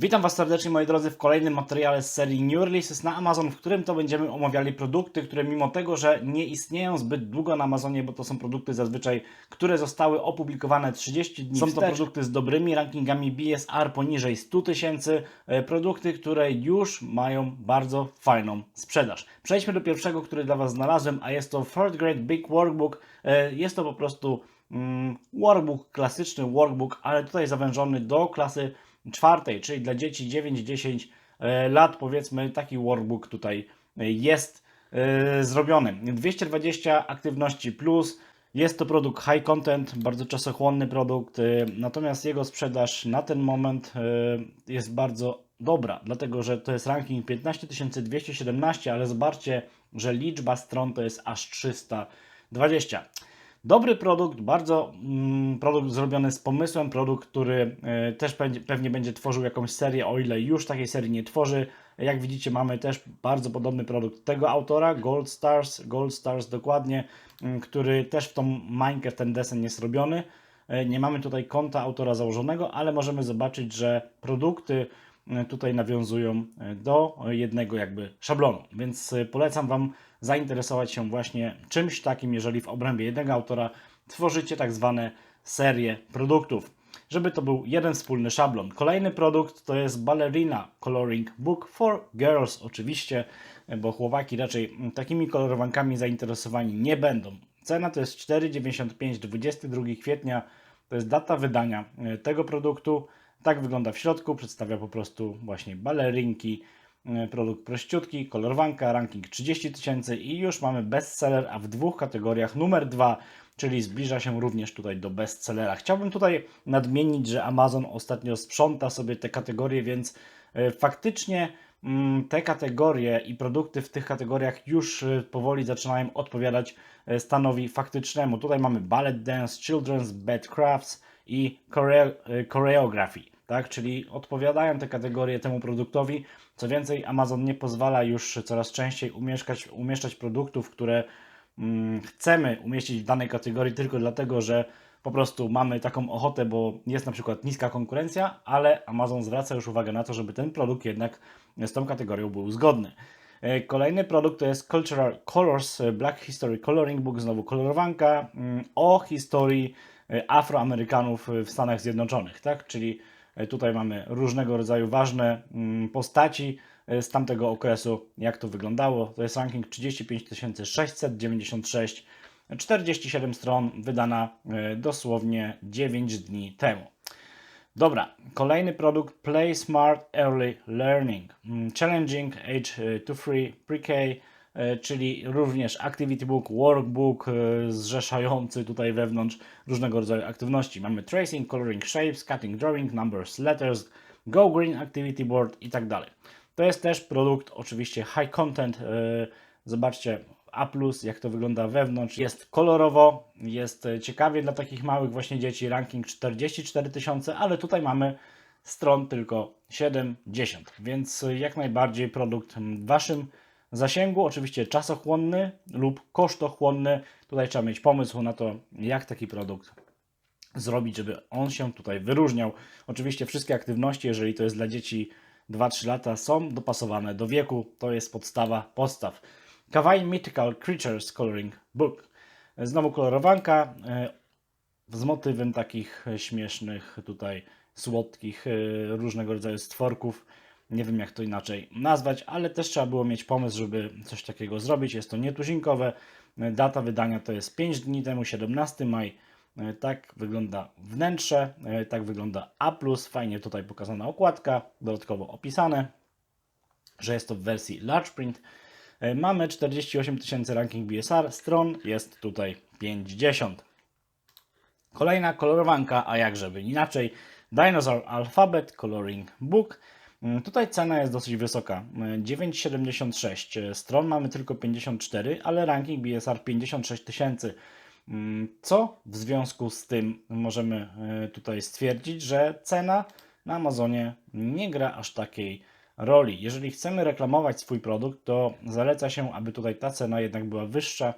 Witam Was serdecznie moi drodzy w kolejnym materiale z serii New Releases na Amazon, w którym to będziemy omawiali produkty, które mimo tego, że nie istnieją zbyt długo na Amazonie, bo to są produkty zazwyczaj, które zostały opublikowane 30 dni Są to wstecz. produkty z dobrymi rankingami BSR poniżej 100 tysięcy, e, produkty, które już mają bardzo fajną sprzedaż. Przejdźmy do pierwszego, który dla Was znalazłem, a jest to Third Grade Big Workbook. E, Jest to po prostu mm, workbook, klasyczny workbook, ale tutaj zawężony do klasy czwartej, czyli dla dzieci 9-10 e, lat, powiedzmy, taki workbook tutaj e, jest e, zrobiony. 220 aktywności plus. Jest to produkt high content, bardzo czasochłonny produkt, natomiast jego sprzedaż na ten moment jest bardzo dobra, dlatego że to jest ranking 15217, ale zobaczcie, że liczba stron to jest aż 320. Dobry produkt, bardzo mm, produkt zrobiony z pomysłem, produkt, który e, też będzie, pewnie będzie tworzył jakąś serię, o ile już takiej serii nie tworzy. Jak widzicie, mamy też bardzo podobny produkt tego autora, Gold Stars, Gold Stars dokładnie, mm, który też w tą mańkę, w ten desen jest robiony. E, Nie mamy tutaj konta autora założonego, ale możemy zobaczyć, że produkty tutaj nawiązują e, do jednego jakby szablonu. Więc e, polecam Wam zainteresować się właśnie czymś takim, jeżeli w obrębie jednego autora tworzycie tak zwane serie produktów, żeby to był jeden wspólny szablon. Kolejny produkt to jest Ballerina Coloring Book for Girls, oczywiście, e, bo chłopaki raczej mm, takimi kolorowankami zainteresowani nie będą. Cena to jest 4,95 22 kwietnia, to jest data wydania tego produktu. Tak wygląda w środku, przedstawia po prostu właśnie balerinki, e, produkt prościutki, kolorowanka, ranking 30 tysięcy i już mamy bestseller, a w dwóch kategoriach numer dwa, czyli zbliża się również tutaj do bestsellera. Chciałbym tutaj nadmienić, że Amazon ostatnio sprząta sobie te kategorie, więc e, faktycznie mm, te kategorie i produkty w tych kategoriach już e, powoli zaczynają odpowiadać stanowi faktycznemu. Tutaj mamy ballet dance, children's bed crafts i choreo- choreography, tak? Czyli odpowiadają te kategorie temu produktowi. Co więcej, Amazon nie pozwala już coraz częściej umieszczać, umieszczać produktów, które mm, chcemy umieścić w danej kategorii tylko dlatego, że po prostu mamy taką ochotę, bo jest na przykład niska konkurencja, ale Amazon zwraca już uwagę na to, żeby ten produkt jednak z tą kategorią był zgodny. E, Kolejny produkt to jest Cultural Colors e, Black History Coloring Book, znowu kolorowanka mm, o historii e, Afroamerykanów w Stanach Zjednoczonych, tak? Czyli tutaj mamy różnego rodzaju ważne mm, postaci e, z tamtego okresu, jak to wyglądało. To jest ranking 35 696, 47 stron, wydana e, dosłownie 9 dni temu. Dobra, kolejny produkt Play Smart Early Learning. Mm, Challenging Age to Free Pre-K, e, czyli również Activity Book, Workbook e, zrzeszający tutaj wewnątrz różnego rodzaju aktywności. Mamy Tracing, Coloring Shapes, Cutting Drawing, Numbers, Letters, Go Green Activity Board i tak dalej. To jest też produkt oczywiście high content. e, Zobaczcie A+, jak to wygląda wewnątrz. Jest kolorowo, jest e, ciekawie dla takich małych właśnie dzieci. Ranking 44 tysiące, ale tutaj mamy stron tylko 70, więc e, jak najbardziej produkt Waszym zasięgu. Oczywiście czasochłonny lub kosztochłonny. Tutaj trzeba mieć pomysł na to, jak taki produkt zrobić, żeby on się tutaj wyróżniał. Oczywiście wszystkie aktywności, jeżeli to jest dla dzieci 2-3 lata, są dopasowane do wieku. To jest podstawa podstaw. Kawaii Mythical Creatures Coloring Book. Znowu kolorowanka e, z motywem takich śmiesznych tutaj słodkich e, różnego rodzaju stworków. Nie wiem jak to inaczej nazwać, ale też trzeba było mieć pomysł, żeby coś takiego zrobić. Jest to nietuzinkowe. Data wydania to jest 5 dni temu, 17 maj. E, Tak wygląda wnętrze, e, tak wygląda A+, fajnie tutaj pokazana okładka, dodatkowo opisane, że jest to w wersji large print. E, Mamy 48 tysięcy ranking BSR, stron jest tutaj 50. Kolejna kolorowanka, a jak żeby inaczej, Dinosaur Alphabet Coloring Book. Mm, Tutaj cena jest dosyć wysoka, y, 9,76 Y, stron, mamy tylko 54, ale ranking BSR 56 tysięcy. Mm, Co w związku z tym możemy y, tutaj stwierdzić, że cena na Amazonie nie gra aż takiej roli. Jeżeli chcemy reklamować swój produkt, to zaleca się, aby tutaj ta cena jednak była wyższa,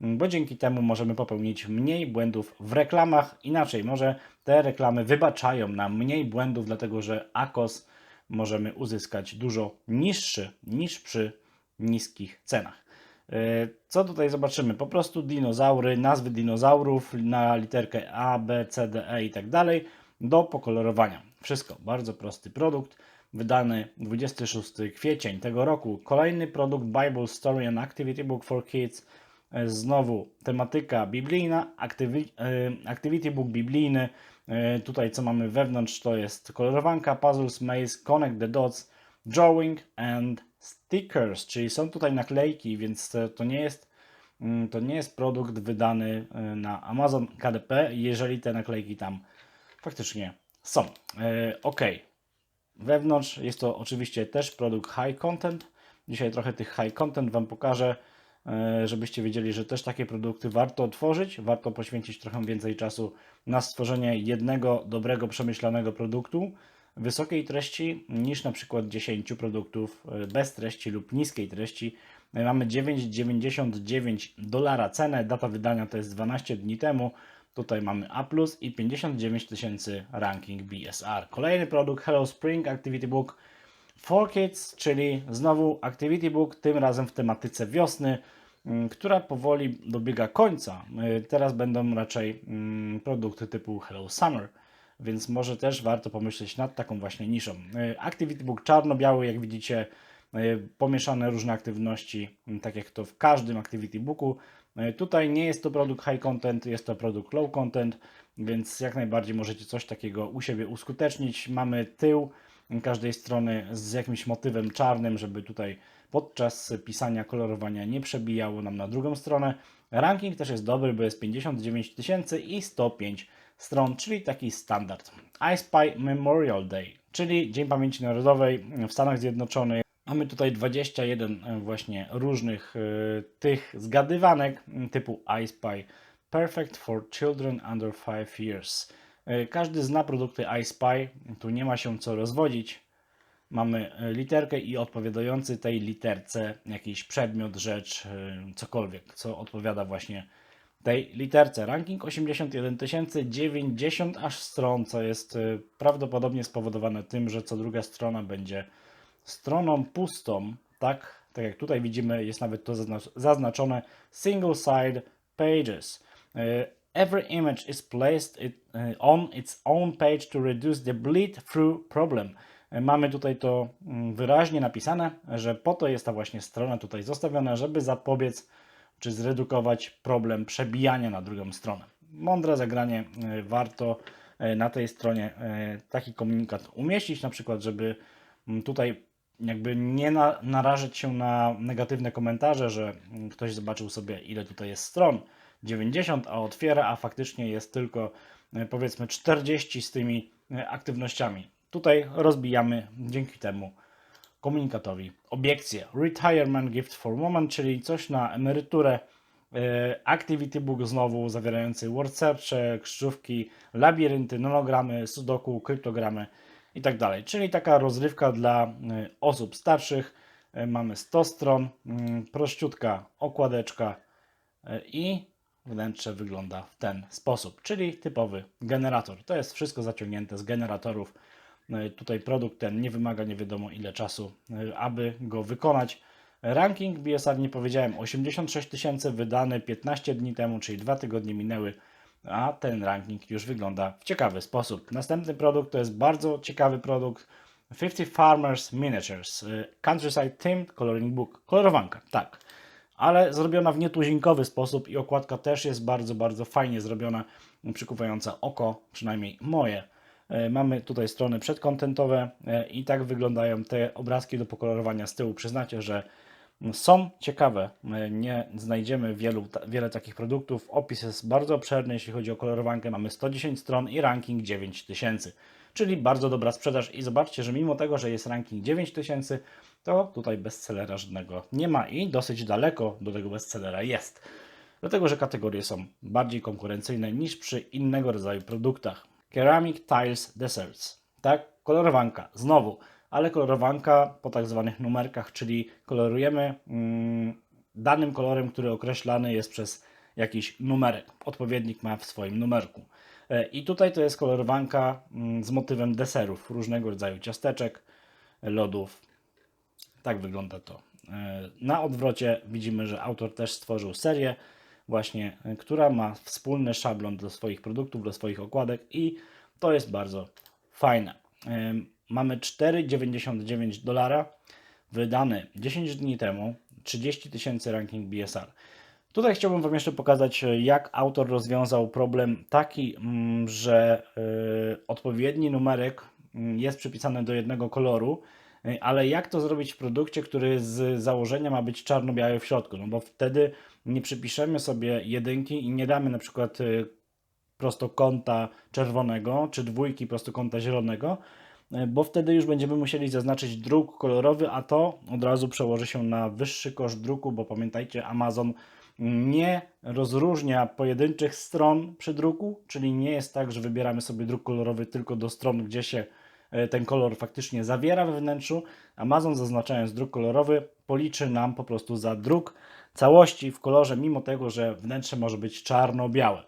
bo dzięki temu możemy popełnić mniej błędów w reklamach. Inaczej, może te reklamy wybaczają nam mniej błędów, dlatego że ACOS możemy uzyskać dużo niższy niż przy niskich cenach. E, Co tutaj zobaczymy? Po prostu dinozaury, nazwy dinozaurów na literkę A, B, C, D, E i tak dalej do pokolorowania. Wszystko, bardzo prosty produkt, wydany 26 kwiecień tego roku. Kolejny produkt Bible Story and Activity Book for Kids. E, Znowu tematyka biblijna, activi- e, activity book biblijny. E, Tutaj co mamy wewnątrz to jest kolorowanka, puzzles, maze, connect the dots, drawing and stickers, czyli są tutaj naklejki, więc to nie jest mm, to nie jest produkt wydany na Amazon KDP, jeżeli te naklejki tam faktycznie są. Ok. Wewnątrz jest to oczywiście też produkt high content. Dzisiaj trochę tych high content Wam pokażę, żebyście wiedzieli, że też takie produkty warto otworzyć. Warto poświęcić trochę więcej czasu na stworzenie jednego dobrego, przemyślanego produktu wysokiej treści niż na przykład 10 produktów e, bez treści lub niskiej treści. E, Mamy 9,99 dolara cenę, data wydania to jest 12 dni temu. Tutaj mamy A+, i 59 tysięcy ranking BSR. Kolejny produkt Hello Spring Activity Book for Kids, czyli znowu Activity Book, tym razem w tematyce wiosny, mm, która powoli dobiega końca. Y, Teraz będą raczej mm, produkty typu Hello Summer, więc może też warto pomyśleć nad taką właśnie niszą. Y, Activity Book czarno-biały, jak widzicie, y, pomieszane różne aktywności, mm, tak jak to w każdym Activity Booku. Tutaj nie jest to produkt high content, jest to produkt low content, więc jak najbardziej możecie coś takiego u siebie uskutecznić. Mamy tył każdej strony z jakimś motywem czarnym, żeby tutaj podczas pisania kolorowania nie przebijało nam na drugą stronę. Ranking też jest dobry, bo jest 59 tysięcy i 105 stron, czyli taki standard. iSpy Memorial Day, czyli Dzień Pamięci Narodowej w Stanach Zjednoczonych. Mamy tutaj 21 e, właśnie różnych e, tych zgadywanek typu iSpy Perfect for Children Under 5 Years. E, Każdy zna produkty iSpy, tu nie ma się co rozwodzić. Mamy e, literkę i odpowiadający tej literce jakiś przedmiot, rzecz, e, cokolwiek, co odpowiada właśnie tej literce. Ranking 81 tysięcy, 90 aż stron, co jest prawdopodobnie spowodowane tym, że co druga strona będzie stroną pustą, tak? Tak jak tutaj widzimy, jest nawet to zazna- zaznaczone single side pages. Every image is placed it, e, on its own page to reduce the bleed through problem. E, Mamy tutaj to mm, wyraźnie napisane, że po to jest ta właśnie strona tutaj zostawiona, żeby zapobiec czy zredukować problem przebijania na drugą stronę. Mądre zagranie, e, warto na tej stronie taki komunikat umieścić, na przykład, żeby mm, tutaj jakby nie na, narażać się na negatywne komentarze, że mm, ktoś zobaczył sobie ile tutaj jest stron, 90, a otwiera, a faktycznie jest tylko e, powiedzmy 40 z tymi e, aktywnościami. Tutaj rozbijamy dzięki temu komunikatowi obiekcje. Retirement Gift for Woman, czyli coś na emeryturę. E, Activity Book znowu zawierający word searche, krzyżówki, labirynty, nonogramy, sudoku, kryptogramy i tak. Czyli taka rozrywka dla osób starszych. Mamy 100 stron, mm, prościutka okładeczka i wnętrze wygląda w ten sposób, czyli typowy generator. To jest wszystko zaciągnięte z generatorów. E, Tutaj produkt ten nie wymaga nie wiadomo ile czasu, e, aby go wykonać. Ranking BSR nie powiedziałem 86 tysięcy, wydany 15 dni temu, czyli dwa tygodnie minęły, a ten ranking już wygląda w ciekawy sposób. Następny produkt to jest bardzo ciekawy produkt 50 Farmers Miniatures e, Countryside Themed Coloring Book. Kolorowanka, tak ale zrobiona w nietuzinkowy sposób i okładka też jest bardzo, bardzo fajnie zrobiona, przykuwająca oko, przynajmniej moje. E, Mamy tutaj strony przedkontentowe e, i tak wyglądają te obrazki do pokolorowania z tyłu. Przyznacie, że są ciekawe. E, Nie znajdziemy wielu, wiele takich produktów. Opis jest bardzo obszerny, jeśli chodzi o kolorowankę. Mamy 110 stron i ranking 9000, czyli bardzo dobra sprzedaż. I zobaczcie, że mimo tego, że jest ranking 9000, to tutaj bestsellera żadnego nie ma i dosyć daleko do tego bestsellera jest. Dlatego, że kategorie są bardziej konkurencyjne niż przy innego rodzaju produktach. Ceramic Tiles Desserts. Tak, kolorowanka. Znowu, ale kolorowanka po tak zwanych numerkach, czyli kolorujemy mm, danym kolorem, który określany jest przez jakiś numerek. Odpowiednik ma w swoim numerku. E, I tutaj to jest kolorowanka mm, z motywem deserów, różnego rodzaju ciasteczek. lodów. Tak wygląda to. E, Na odwrocie widzimy, że autor też stworzył serię, właśnie, e, która ma wspólny szablon do swoich produktów, do swoich okładek i to jest bardzo fajne. Mamy 4,99 dolara, wydany 10 dni temu, 30 tysięcy ranking BSR. Tutaj chciałbym Wam jeszcze pokazać, e, jak autor rozwiązał problem taki, mm, że y, odpowiedni numerek mm, jest przypisany do jednego koloru, y, ale jak to zrobić w produkcie, który z założenia ma być czarno-biały w środku? No bo wtedy nie przypiszemy sobie jedynki i nie damy na przykład prostokąta czerwonego, czy dwójki prostokąta zielonego, e, bo wtedy już będziemy musieli zaznaczyć druk kolorowy, a to od razu przełoży się na wyższy koszt druku, bo pamiętajcie, Amazon nie rozróżnia pojedynczych stron przy druku, czyli nie jest tak, że wybieramy sobie druk kolorowy tylko do stron, gdzie się e, ten kolor faktycznie zawiera we wnętrzu. Amazon zaznaczając druk kolorowy policzy nam po prostu za druk całości w kolorze, mimo tego, że wnętrze może być czarno-białe.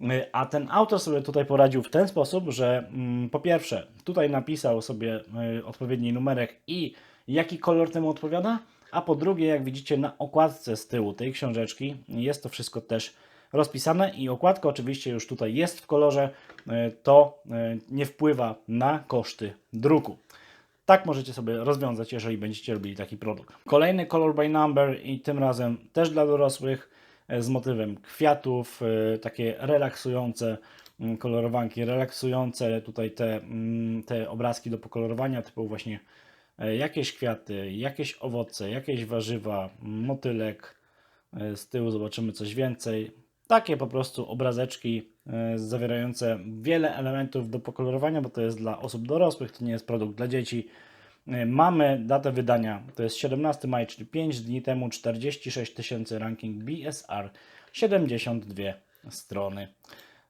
Y, A ten autor sobie tutaj poradził w ten sposób, że mm, po pierwsze, tutaj napisał sobie y, odpowiedni numerek i jaki kolor temu odpowiada, a po drugie, jak widzicie na okładce z tyłu tej książeczki, jest to wszystko też rozpisane i okładka oczywiście już tutaj jest w kolorze, y, to nie wpływa na koszty druku. Tak możecie sobie rozwiązać, jeżeli będziecie robili taki produkt. Kolejny color by number i tym razem też dla dorosłych z motywem kwiatów, e, takie relaksujące mm, kolorowanki, relaksujące tutaj te, mm, te obrazki do pokolorowania, typu właśnie e, jakieś kwiaty, jakieś owoce, jakieś warzywa, motylek. E, Z tyłu zobaczymy coś więcej. Takie po prostu obrazeczki e, zawierające wiele elementów do pokolorowania, bo to jest dla osób dorosłych, to nie jest produkt dla dzieci. E, Mamy datę wydania, to jest 17 maj, czyli 5 dni temu, 46 tysięcy ranking BSR, 72 strony.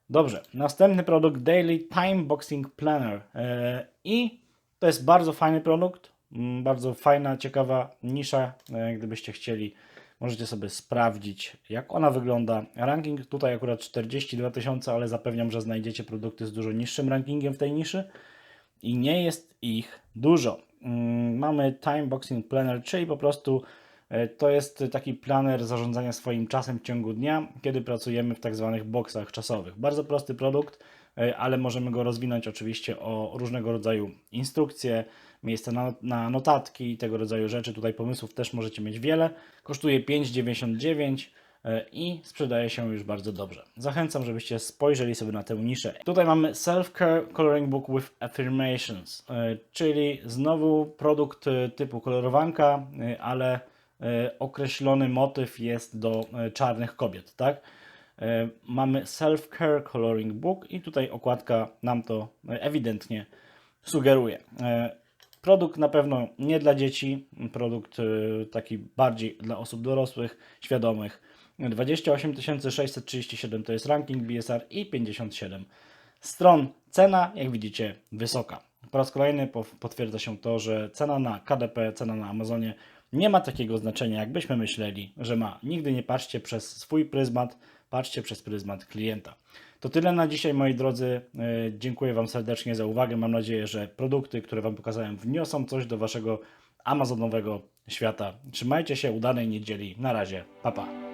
Dobrze, następny produkt Daily Time Boxing Planner E, i to jest bardzo fajny produkt, mm, bardzo fajna, ciekawa nisza, e, gdybyście chcieli Możecie sobie sprawdzić, jak ona wygląda. Ranking tutaj akurat 42 tysiące, ale zapewniam, że znajdziecie produkty z dużo niższym rankingiem w tej niszy i nie jest ich dużo. Mm, Mamy Time Boxing Planner, czyli po prostu e, to jest taki planer zarządzania swoim czasem w ciągu dnia, kiedy pracujemy w tak zwanych boksach czasowych. Bardzo prosty produkt, e, ale możemy go rozwinąć oczywiście o różnego rodzaju instrukcje, miejsca na, na notatki i tego rodzaju rzeczy. Tutaj pomysłów też możecie mieć wiele. Kosztuje 5,99 e, i sprzedaje się już bardzo dobrze. Zachęcam, żebyście spojrzeli sobie na tę niszę. Tutaj mamy Self-Care Coloring Book with Affirmations, e, czyli znowu produkt e, typu kolorowanka, e, ale e, określony motyw jest do e, czarnych kobiet, tak? E, Mamy Self-Care Coloring Book i tutaj okładka nam to e, ewidentnie sugeruje. E, Produkt na pewno nie dla dzieci, produkt e, taki bardziej dla osób dorosłych, świadomych. 28 637 to jest ranking BSR i 57 stron. Cena, jak widzicie, wysoka. Po raz kolejny po- potwierdza się to, że cena na KDP, cena na Amazonie nie ma takiego znaczenia, jakbyśmy myśleli, że ma. Nigdy nie patrzcie przez swój pryzmat, patrzcie przez pryzmat klienta. To tyle na dzisiaj, moi drodzy. E, Dziękuję Wam serdecznie za uwagę. Mam nadzieję, że produkty, które Wam pokazałem, wniosą coś do Waszego Amazonowego świata. Trzymajcie się, udanej niedzieli. Na razie, pa pa.